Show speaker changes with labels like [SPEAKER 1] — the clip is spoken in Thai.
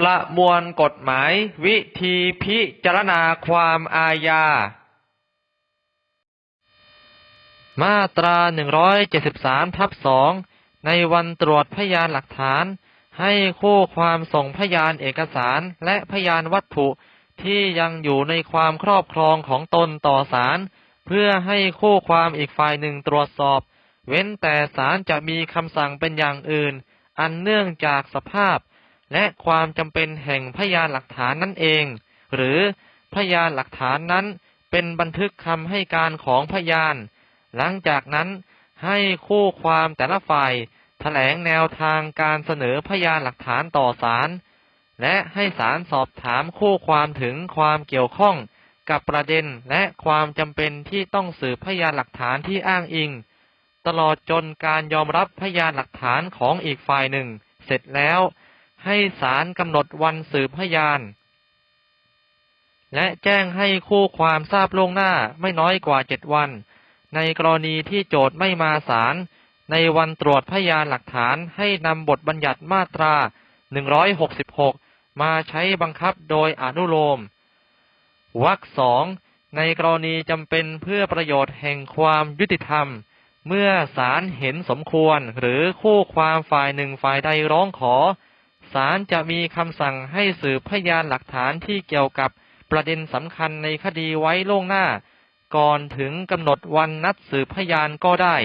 [SPEAKER 1] ประมวลกฎหมาย วิธีพิจารณาความอาญา มาตรา 173ทับ2ในวันตรวจพยานหลักฐาน ให้คู่ความส่งพยานเอกสารและพยานวัตถุที่ยังอยู่ในความครอบครองของตนต่อศาลเพื่อให้คู่ความอีกฝ่ายหนึ่งตรวจสอบ เว้นแต่ศาลจะมีคำสั่งเป็นอย่างอื่น อันเนื่องจากสภาพ และความจำเป็นแห่งพยานหลักฐานนั่นเอง หรือพยานหลักฐานนั้นเป็นบันทึกคำให้การของพยาน หลังจากนั้นให้คู่ความแต่ละฝ่ายแถลงแนวทางการเสนอพยานหลักฐานต่อศาลและให้ศาลสอบถามคู่ความถึงความเกี่ยวข้องกับประเด็นและความจำเป็นที่ต้องสืบพยานหลักฐานที่อ้างอิง ตลอดจนการยอมรับพยานหลักฐานของอีกฝ่ายหนึ่ง เสร็จแล้ว ให้ศาลกำหนดวันสืบพยาน และแจ้งให้คู่ความทราบล่วงหน้าไม่น้อยกว่าเจ็ดวัน ในกรณีที่โจทย์ไม่มาศาลในวันตรวจพยานหลักฐานให้นำบทบัญญัติมาตรา 166 มาใช้บังคับโดยอนุโลมวรรคสองในกรณีจำเป็นเพื่อประโยชน์แห่งความยุติธรรม เมื่อศาลเห็นสมควรหรือคู่ความฝ่ายหนึ่งฝ่ายใดร้องขอ ศาลจะมีคำสั่งให้สืบพยานหลักฐานที่เกี่ยวกับประเด็นสำคัญในคดีไว้ล่วงหน้า ก่อนถึงกำหนดวันนัดสืบพยานก็ได้